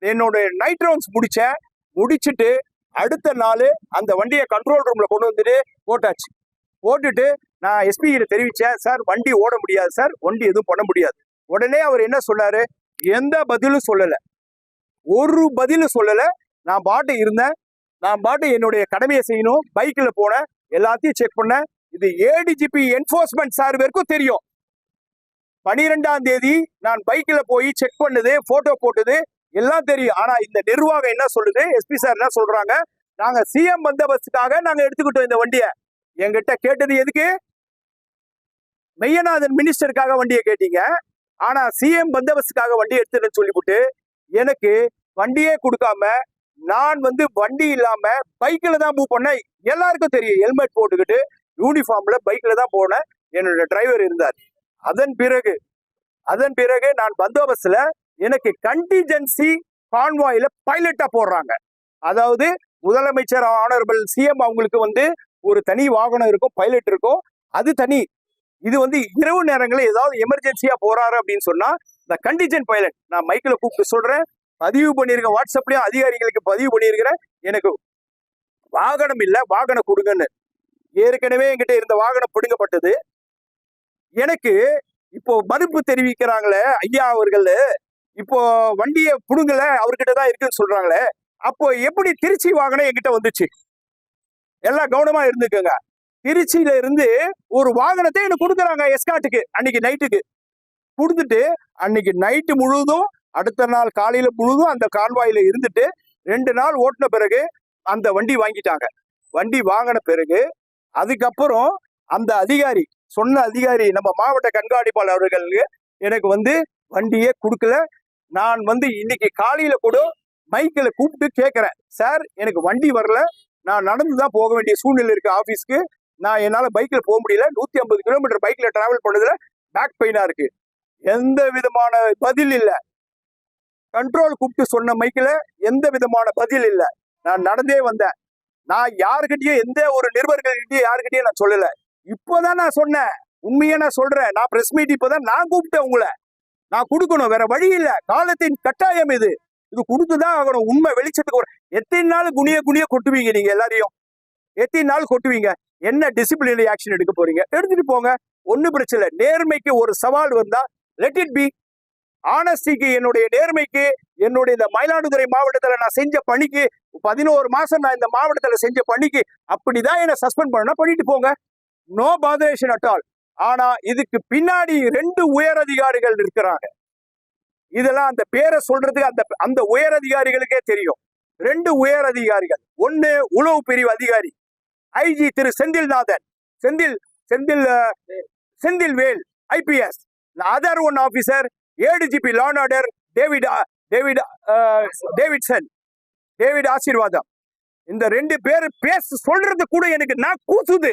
என்னோட night rounds முடித்தேன் முடிச்சுட்டு அடுத்த நாள் அந்த வண்டியை கண்ட்ரோல் ரூமில் கொண்டு வந்துட்டு போட்டாச்சு. போட்டுட்டு நான் எஸ்பிகிட்ட தெரிவித்தேன் சார் வண்டி ஓட முடியாது சார். வண்டி எதுவும் பண்ண முடியாது. உடனே அவர் என்ன சொன்னார்? எந்த பதிலும் சொல்லலை. ஒரு பதிலும் சொல்லலை. நான் பாட்டு இருந்தேன். நான் பாட்டு என்னுடைய கடமையை செய்யணும். பைக்கில் போனேன். எல்லாத்தையும் செக் பண்ணேன். இது ஏடிஜிபி என்ஃபோர்ஸ்மெண்ட் சார் வரைக்கும் தெரியும். பனிரெண்டாம் தேதி நான் பைக்கில் போய் செக் பண்ணது ஃபோட்டோ போட்டது எல்லாம் தெரியும். ஆனா இந்த நிர்வாகம் என்ன சொல்லுது? எஸ்பி சார் என்ன சொல்றாங்க? நாங்க சிஎம் பந்தோபஸ்துக்காக நாங்க எடுத்துக்கிட்டோம் இந்த வண்டியை. எங்கிட்ட கேட்டது எதுக்கு? மெய்யநாதன் மினிஸ்டருக்காக வண்டியை கேட்டீங்க. ஆனா சிஎம் பந்தோபஸ்துக்காக வண்டி எடுத்துன்னு சொல்லிவிட்டு எனக்கு வண்டியே கொடுக்காம நான் வந்து வண்டி இல்லாம பைக்கில் தான் மூவ் பண்ணேன். எல்லாருக்கும் தெரியும். ஹெல்மெட் போட்டுக்கிட்டு யூனிஃபார்ம்ல பைக்ல தான் போனேன். என்னோட டிரைவர் இருந்தார். அதன் பிறகு அதன் பிறகு நான் பந்தோபஸ்துல எனக்கு கண்டிஜென்சி கான்வாயில பைலட்டா போடுறாங்க. அதாவது முதலமைச்சர் ஆனரபிள் சிஎம் அவங்களுக்கு வந்து ஒரு தனி வாகனம் இருக்கும் பைலட் இருக்கும். அது தனி. இது வந்து இரவு நேரங்களில் ஏதாவது எமர்ஜென்சியா போறாரு அப்படின்னு சொன்னா இந்த கண்டிஜென்ட் பைலட் நான் மைக்கில் கூப்பிட்டு சொல்றேன். பதிவு பண்ணியிருக்கேன் வாட்ஸ்அப்லயும் அதிகாரிகளுக்கு பதிவு பண்ணியிருக்கிறேன் எனக்கு வாகனம் இல்லை வாகனம் கொடுங்கன்னு. ஏற்கனவே என்கிட்ட இருந்த வாகனம் பிடுங்கப்பட்டது. எனக்கு இப்போ மறுப்பு தெரிவிக்கிறாங்களே ஐயா அவர்கள். இப்போ வண்டியை புடுங்கல அவர்கிட்ட தான் இருக்குன்னு சொல்றாங்களே அப்போ எப்படி திருச்சி வாகனம் என்கிட்ட வந்துச்சு? எல்லாம் கவனமா இருந்துக்கோங்க. திருச்சியில இருந்து ஒரு வாகனத்தை எனக்கு கொடுக்குறாங்க எஸ்காட்டுக்கு அன்னைக்கு நைட்டுக்கு கொடுத்துட்டு அன்னைக்கு நைட்டு முழுதும் அடுத்த நாள் காலையில முழுதும் அந்த கால்வாயில இருந்துட்டு ரெண்டு நாள் ஓட்டின பிறகு அந்த வண்டி வாங்கிட்டாங்க. வண்டி வாங்கின பிறகு அதுக்கப்புறம் அந்த அதிகாரி சொன்ன அதிகாரி நம்ம மாவட்ட கண்காணிப்பாளர் அவர்களுக்கு எனக்கு வந்து வண்டியே கொடுக்கல நான் வந்து இன்னைக்கு காலையில கூட மைக்கில் கூப்பிட்டு கேட்கறேன் சார் எனக்கு வண்டி வரல. நான் நடந்து தான் போக வேண்டிய சூழ்நிலை இருக்கு ஆபீஸ்க்கு. நான் என்னால பைக்ல போக முடியல. நூத்தி ஐம்பது கிலோமீட்டர் பைக்ல டிராவல் பண்ணதுல பேக் பெயினா இருக்கு. எந்த விதமான பதில் இல்ல. கண்ட்ரோல் கூப்பிட்டு சொன்ன மைக்கில் எந்த விதமான பதில் இல்ல. நான் நடந்தே வந்தேன். நான் யாருக்கிட்டயும் எந்த ஒரு நிருபர்கள்கிட்டயும் யாருக்கிட்டயும் நான் சொல்லல. இப்போதான் நான் சொன்னேன். உண்மையா நான் சொல்றேன். நான் பிரஸ் மீட் இப்போதான் நான் கூப்பிட்டேன் உங்களை. நான் கொடுக்கணும் வேற வழி இல்ல. காலத்தின் கட்டாயம் இது. இது கொடுத்துதான் ஆகணும். உண்மை வெளிச்சத்துக்கு வரும். எத்தனை நாள் குனிய குனிய கொட்டுவீங்க நீங்க எல்லாரையும்? எத்தனை நாள் கொட்டுவீங்க? என்ன டிசிப்ளினரி ஆக்ஷன் எடுக்க போறீங்க? எடுத்துட்டு போங்க. ஒன்னும் பிரச்சனை இல்லை. நேர்மைக்கு ஒரு சவால் வந்தா லெட் இட் பி ஆனஸ்டிக்கு என்னுடைய நேர்மைக்கு என்னுடைய இந்த மயிலாடுதுறை மாவட்டத்தில் நான் செஞ்ச பணிக்கு பதினோரு மாசம் நான் இந்த மாவட்டத்தில் செஞ்ச பணிக்கு அப்படிதான் என்னை சஸ்பெண்ட் பண்ணா பண்ணிட்டு போங்க. நோ பாதரேஷன் அட் ஆல் ஆனா இதுக்கு பின்னாடி ரெண்டு உயர் அதிகாரிகள் இருக்கிறாங்க இதெல்லாம் அந்த பேரை சொல்றதுக்கு அந்த அந்த உயர் அதிகாரிகளுக்கே தெரியும். ரெண்டு உயர் அதிகாரிகள் ஒன்னு உளவு பிரிவு அதிகாரி. IG Thiru Senthilnathan. Senthil Senthil Senthil Vel IPS other one officer ADGP law and order David David Davidson. David Asirvatham. இந்த ரெண்டு பேர் பேச சொல்றது கூட எனக்கு நான் கூசுது.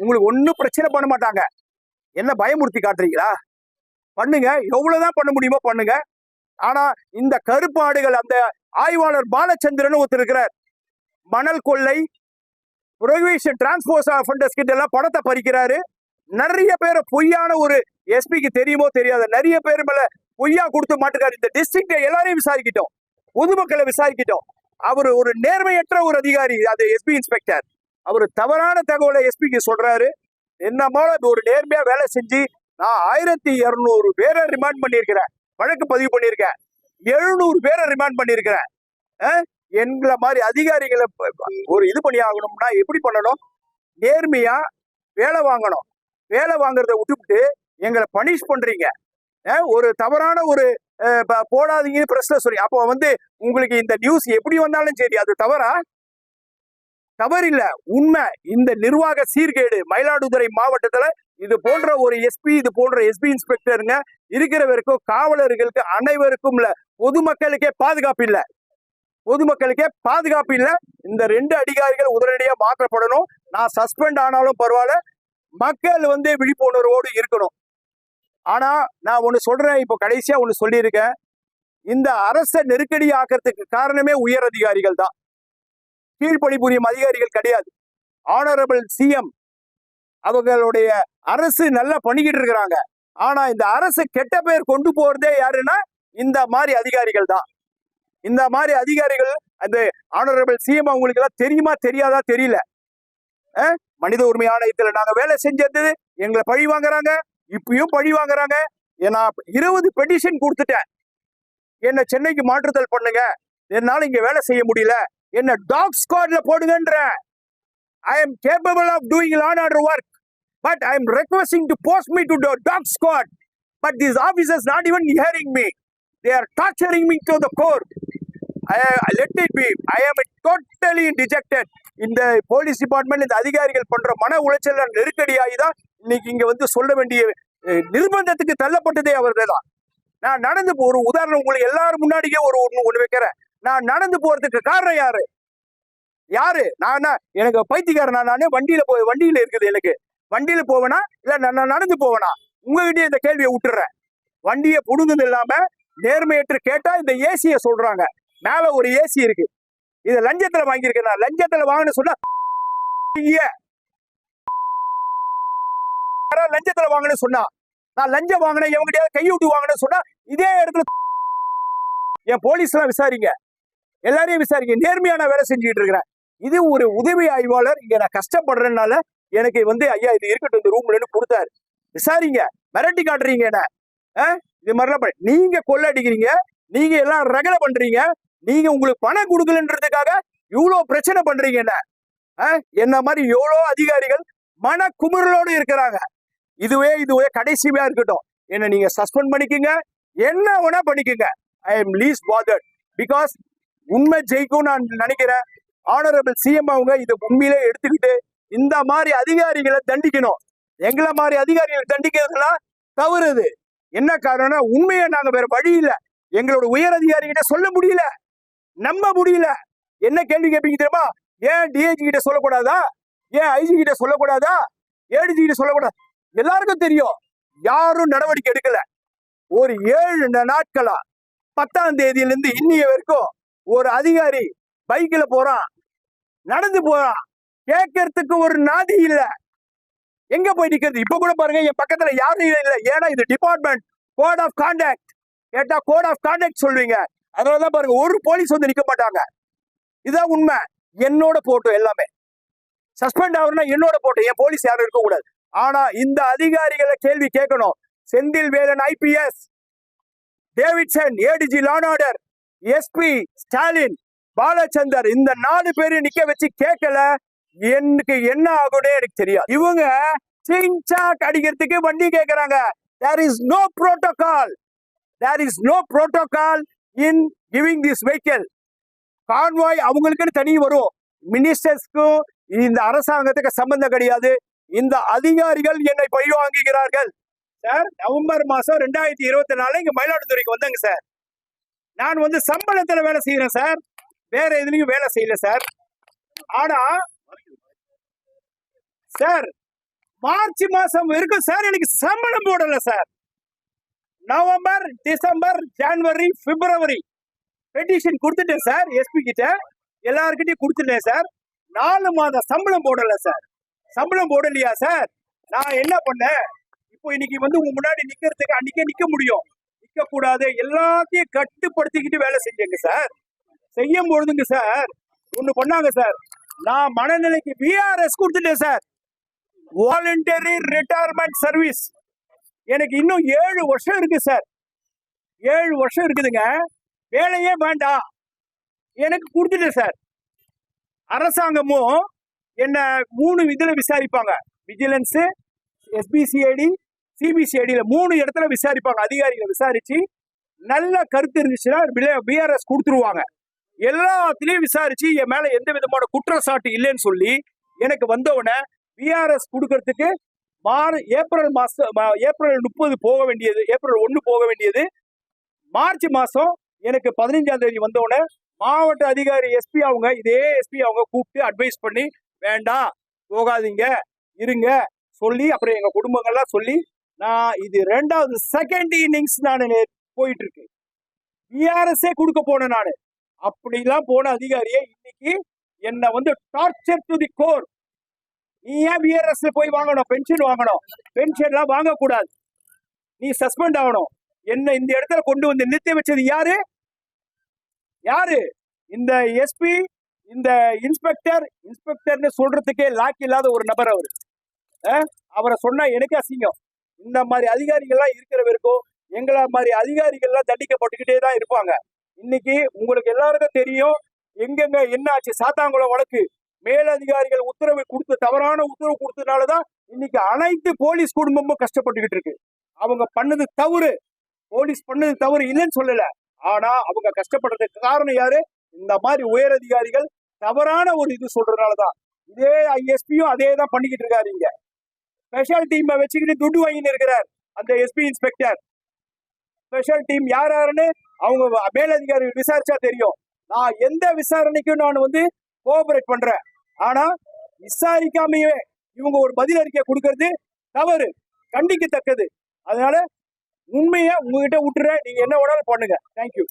உங்களுக்கு ஒன்றும் பிரச்சனை பண்ண மாட்டாங்க. என்ன பயமுறுத்தி காட்டுறீங்களா? பண்ணுங்க. எவ்வளவுதான் பண்ண முடியுமோ பண்ணுங்க. ஆனா இந்த கருப்பாடுகள் அந்த ஆய்வாளர் பாலச்சந்திரன் ஒருத்தர் இருக்கிறார். மணல் கொள்ளை புரோகிவேஷன் டிரான்ஸ்போர்ட் ஃபண்டஸ் கிட்ட எல்லாம் பணத்தை பறிக்கிறாரு. நிறைய பேரை பொய்யான ஒரு எஸ்பிக்கு தெரியுமோ தெரியாது நிறைய பேர் மேல பொய்யா கொடுத்து மாட்டுக்காரு இந்த டிஸ்ட்ரிக்ட எல்லாரையும் விசாரிக்கிட்டோம். பொதுமக்களை விசாரிக்கிட்டோம். அவர் ஒரு நேர்மையற்ற ஒரு அதிகாரி அது எஸ்பி இன்ஸ்பெக்டர் அவர் தவறான தகவலை எஸ்பிக்கு சொல்றாரு. என்னமோ போல ஒரு நேர்மையா வேலை செஞ்சு நான் ஆயிரத்தி இருநூறு பேரை ரிமாண்ட் பண்ணியிருக்கிறேன். வழக்கு பதிவு பண்ணியிருக்கேன். எழுநூறு பேரை ரிமாண்ட் பண்ணியிருக்கிறேன். எங்களை மாதிரி அதிகாரிகளை ஒரு இது பண்ணி ஆகணும்னா எப்படி பண்ணணும்? நேர்மையா வேலை வாங்கணும். வேலை வாங்குறத விட்டுவிட்டு எங்களை பனிஷ் பண்றீங்க. ஒரு தவறான ஒரு போடாதீங்கன்னு பிரஸ்ல சொல்லி அப்போ வந்து உங்களுக்கு இந்த நியூஸ் எப்படி வந்தாலும் சரி அது தவறா? தவறில்ல. உண்மை. இந்த நிர்வாக சீர்கேடு மயிலாடுதுறை மாவட்டத்துல இது போன்ற ஒரு எஸ்பி இது போன்ற எஸ்பி இன்ஸ்பெக்டருங்க இருக்கிறவருக்கும் காவலர்களுக்கு அனைவருக்கும் இல்ல பொதுமக்களுக்கே பாதுகாப்பு இல்ல. பொதுமக்களுக்கே பாதுகாப்பு இல்ல. இந்த ரெண்டு அதிகாரிகள் உடனடியா மாற்றப்படணும். நான் சஸ்பெண்ட் ஆனாலும் பரவாயில்ல. மக்கள் வந்து விழிப்புணர்வோடு இருக்கணும். ஆனா நான் ஒன்று சொல்றேன். இப்போ கடைசியா ஒன்று சொல்லியிருக்கேன். இந்த அரசை நெருக்கடி ஆக்கிறதுக்கு காரணமே உயர் அதிகாரிகள் தான். கீழ்ப்பணிபுரியும் அதிகாரிகள் கிடையாது. ஆனரபிள் சிஎம் அவங்களுடைய அரசு நல்லா பண்ணிக்கிட்டு இருக்கிறாங்க. ஆனா இந்த அரசு கெட்ட பேர் கொண்டு போறதே யாருன்னா இந்த மாதிரி அதிகாரிகள் தான். இந்த மாதிரி அதிகாரிகள் அந்த ஆனரபிள் சிஎம் அவங்களுக்கு எல்லாம் தெரியுமா தெரியாதா தெரியல. மனித உரிமை ஆணையத்துல நாங்க வேலை செஞ்சது எங்களை பழி வாங்குறாங்க இப்பயும் பழி வாங்குறாங்க. நான் இருபது பெட்டிஷன் கொடுத்துட்டேன். என்ன சென்னைக்கு மாற்றுதல் பண்ணுங்க. என்னால இங்க வேலை செய்ய முடியல. என்ன டாக் ஸ்குவாட்ல போடுங்கன்ற. I am capable of doing law and order work but I am requesting to post me to dog squad but this officers not even hearing me they are torturing me to the core let it be I am totally dejected இந்த police department இந்த அதிகாரிகள் பண்ற மன உளைச்சல நெருக்கடியாகி தான் இன்னைக்கு இங்க வந்து சொல்ல வேண்டிய நிர்பந்தத்துக்கு தள்ளப்பட்டதே அவர்கள் தான் நான் நடந்து ஒரு உதாரணம் உங்களுக்கு எல்லாரும் முன்னாடியே ஒரு ஒன்று ஒன்று வைக்கிறேன். நான் நடந்து போறதுக்கு காரணம் யாரு? யாரு? நான்? எனக்கு பைத்தியக்காரனா நானே வண்டியில போய் வண்டியில இருக்குது எனக்கு. வண்டியில போவேனா? இல்ல நான் நடந்து போவேனா? உங்ககிட்டயே இந்த கேள்வியை விட்டுறேன். வண்டியை புடுங்குது இல்லாம நேர்மையற்று கேட்டா இந்த ஏசிய சொல்றாங்க. மேல ஒரு ஏசி இருக்கு. இது லஞ்சத்துல வாங்கியிருக்கேன் நான். லஞ்சத்துல வாங்கின சொன்னா யாராவது லஞ்சத்துல வாங்கினு சொன்னா. நான் லஞ்சம் வாங்கினேன் எவங்கிட்டயாவது கை விட்டு வாங்கினேன்னு சொன்னா இதே இடத்துல என் போலீஸ் எல்லாம் விசாரிங்க. எல்லாரையும் விசாரிக்க நேர்மையான வேலை செஞ்சுட்டு இருக்கிறேன். இது ஒரு உதவி ஆய்வாளர். இங்க நான் கஷ்டப்படுறதுனால எனக்கு வந்து ஐயா இது இருக்கட்டும் இந்த ரூம்ல கொடுத்தாரு. விசாரிங்க. மிரட்டி காட்டுறீங்க என்ன. இது மாதிரிலாம் நீங்க கொள்ள அடிக்கிறீங்க நீங்க எல்லாம் ரகலை பண்றீங்க. நீங்க உங்களுக்கு பணம் கொடுக்கலன்றதுக்காக இவ்வளவு பிரச்சனை பண்றீங்க என்ன. என்ன மாதிரி எவ்வளோ அதிகாரிகள் மன குமுறலோடு இருக்கிறாங்க. இதுவே இதுவே கடைசியா இருக்கட்டும். என்ன நீங்க சஸ்பெண்ட் பண்ணிக்கங்க. என்ன வேணா பண்ணிக்கோங்க. I am less bothered. Because உண்மை ஜெயிக்கும் நான் நினைக்கிறேன். ஆனரபிள் சிஎம் அவங்க இதை உண்மையிலே எடுத்துக்கிட்டு இந்த மாதிரி அதிகாரிகளை தண்டிக்கணும். எங்களை மாதிரி அதிகாரிகளை தண்டிக்கிறதுலாம் தவறுது என்ன காரணம்னா உண்மையை நாங்கள் வேற வழி இல்லை. எங்களோட உயர் அதிகாரிகிட்ட சொல்ல முடியல. நம்ப முடியல. என்ன கேள்வி கேட்பீங்க தெரியுமா? ஏன் டிஐஜி கிட்ட சொல்லக்கூடாதா? ஏன் ஐஜி கிட்ட சொல்லக்கூடாதா? ஏடிஜி கிட்ட சொல்லக்கூடாது? எல்லாருக்கும் தெரியும். யாரும் நடவடிக்கை எடுக்கல. ஒரு ஏழு நாட்களா பத்தாம் தேதியிலிருந்து இன்னைய வரைக்கும் ஒரு அதிகாரி பைக்கில் போறான். நடந்து போறான். கேட்கறதுக்கு ஒரு நாதி இல்லை. எங்க போய் நிக்கிறது? இப்ப கூட பாருங்க என் பக்கத்துல யாரும் இல்லை. ஏன்னா இது டிபார்ட்மெண்ட் கோட் ஆஃப் கான்டாக்ட் கேட்டா கோட் ஆஃப் கான்டாக்ட் சொல்வீங்க அதனாலதான் பாருங்க ஒரு போலீஸ் வந்து நிக்க மாட்டாங்க. இதான் உண்மை. என்னோட போட்டோ எல்லாமே. சஸ்பெண்ட் ஆகுறனா என்னோட போட்டோ என் போலீஸ் யாரும் இருக்கக்கூடாது ஆனால் ஆனா இந்த அதிகாரிகளை கேள்வி கேட்கணும். Senthil Velan IPS Davidson ADG law and order SP Stalin Balachander இந்த நாலு பேரையும் நிக்க வச்சு கேட்கல. எனக்கு என்ன ஆகுனே எனக்கு தெரியாது. இவங்க சிங்சாக் அடிக்கிறதுக்கு வண்டி கேட்கிறாங்க there is no protocol there is no protocol in giving this vehicle convoy அவங்களுக்குன்னு தனி வரும். மினிஸ்டர்ஸ்க்கும் இந்த அரசாங்கத்துக்கு சம்பந்தம் கிடையாது. இந்த அதிகாரிகள் என்னை பழி வாங்குகிறார்கள் சார் நவம்பர் மாசம் ரெண்டாயிரத்தி இருபத்தி நாலு இங்க மயிலாடுதுறைக்கு வந்தாங்க சார் நான் வந்து சம்பளத்துல வேலை செய்யறேன் சார் வேற எதுலையும் வேலை செய்யல சார் ஆனா சார் மார்ச் மாசம் வரைக்கும் சார் எனக்கு சம்பளம் போடல சார் நவம்பர் டிசம்பர் ஜனவரி பிப்ரவரி. பெட்டிஷன் கொடுத்துட்டேன் சார் எஸ்பி கிட்ட. எல்லாருக்கிட்டையும் கொடுத்துட்டேன் சார் நாலு மாத சம்பளம் போடல சார் சம்பளம் போடலையா சார் நான் என்ன பண்ணேன்? இப்போ இன்னைக்கு வந்து உங்க முன்னாடி நிக்கிறதுக்கு அன்னைக்கே நிக்க முடியும். நிக்க கூடாது எல்லாத்தையும் கட்டுப்படுத்திக்கிட்டு வேலை செஞ்சேங்க சார். செய்யும் பொழுதுங்க சார் ஒண்ணு பண்ணாங்க சார். நான் மனநிலைக்கு விஆர்எஸ் கொடுத்துட்டேன் சார். வாலண்டரி ரிட்டையர்மெண்ட் சர்வீஸ் எனக்கு இன்னும் ஏழு வருஷம் இருக்கு சார். ஏழு வருஷம் இருக்குதுங்க. வேலையே வேண்டாம். எனக்கு கொடுத்துட்டேன் சார். அரசாங்கமும் என்ன மூணு இதில் விசாரிப்பாங்க. விஜிலன்ஸு எஸ்பிசிஐடி சிபிசிஐடியில் மூணு இடத்துல விசாரிப்பாங்க. அதிகாரிகளை விசாரிச்சு நல்ல கருத்து இருந்துச்சுன்னா பிஆர்எஸ் கொடுத்துருவாங்க. எல்லாத்துலேயும் விசாரிச்சு என் மேலே எந்த விதமான குற்றச்சாட்டு இல்லைன்னு சொல்லி எனக்கு வந்தவுடனே பிஆர்எஸ் கொடுக்கறதுக்கு மார் ஏப்ரல் மாதம் ஏப்ரல் முப்பது போக வேண்டியது ஏப்ரல் ஒன்று போக வேண்டியது. மார்ச் மாதம் எனக்கு பதினஞ்சாம் தேதி வந்தவுடனே மாவட்ட அதிகாரி எஸ்பி அவங்க இதே எஸ்பி அவங்க கூப்பிட்டு அட்வைஸ் பண்ணி வேண்டாம் போகாதீங்க இருங்க சொல்லி அப்புறம் எங்கள் குடும்பங்கள்லாம் சொல்லி நான் இது ரெண்டாவது செகண்ட் இன்னிங்ஸ் நான் போயிட்டு இருக்கு பிஆர்எஸ்ஏ கொடுக்க போனேன் நான். அப்படிலாம் போன அதிகாரியே இன்னைக்கு என்னை வந்து டார்ச்சர் டு தி கோர் நீ ஏன் பிஆர்எஸ் போய் வாங்கணும்? பென்ஷன் வாங்கணும். பென்ஷன்லாம் வாங்கக்கூடாது. நீ சஸ்பெண்ட் ஆகணும். என்ன இந்த இடத்துல கொண்டு வந்து நிறுத்தி வச்சது யாரு? யாரு? இந்த எஸ்பி இந்த இன்ஸ்பெக்டர் இன்ஸ்பெக்டர்னு சொல்றதுக்கே லாக் இல்லாத ஒரு நபர் அவர். அவரை சொன்னா எனக்கு அசிங்கம். இந்த மாதிரி அதிகாரிகள்லாம் இருக்கிற வரைக்கும் எங்களை மாதிரி அதிகாரிகள்லாம் தண்டிக்கப்பட்டுக்கிட்டே தான் இருப்பாங்க. இன்னைக்கு உங்களுக்கு எல்லாருக்கும் தெரியும் எங்கெங்க என்னாச்சு? சாத்தாங்குளம் வழக்கு. மேலதிகாரிகள் உத்தரவு கொடுத்து தவறான உத்தரவு கொடுத்ததுனாலதான் இன்னைக்கு அனைத்து போலீஸ் குடும்பமும் கஷ்டப்பட்டுக்கிட்டு இருக்கு. அவங்க பண்ணது தவறு. போலீஸ் பண்ணது தவறு இல்லைன்னு சொல்லல. ஆனா அவங்க கஷ்டப்படுறதுக்கு காரணம் யாரு? இந்த மாதிரி உயர் அதிகாரிகள் தவறான ஒரு இது சொல்றதுனாலதான் இதே ஐஎஸ்பியும் அதே தான் பண்ணிக்கிட்டு இருக்காரு இங்க ஸ்பெஷல் டீமை வச்சுக்கிட்டு துட்டு வாங்கின்னு இருக்கிறார் அந்த எஸ்பி இன்ஸ்பெக்டர் ஸ்பெஷல் டீம் யார் யாருன்னு அவங்க மேலதிகாரி விசாரிச்சா தெரியும். நான் எந்த விசாரணைக்கும் நான் வந்து கோஆபரேட் பண்றேன். ஆனா விசாரிக்காமையே இவங்க ஒரு பதில் அறிக்கை கொடுக்கறது தவறு கண்டிக்கத்தக்கது. அதனால உண்மையை உங்ககிட்ட விட்டுறேன். நீங்க என்ன வேணாலும் பண்ணுங்க. தேங்க்யூ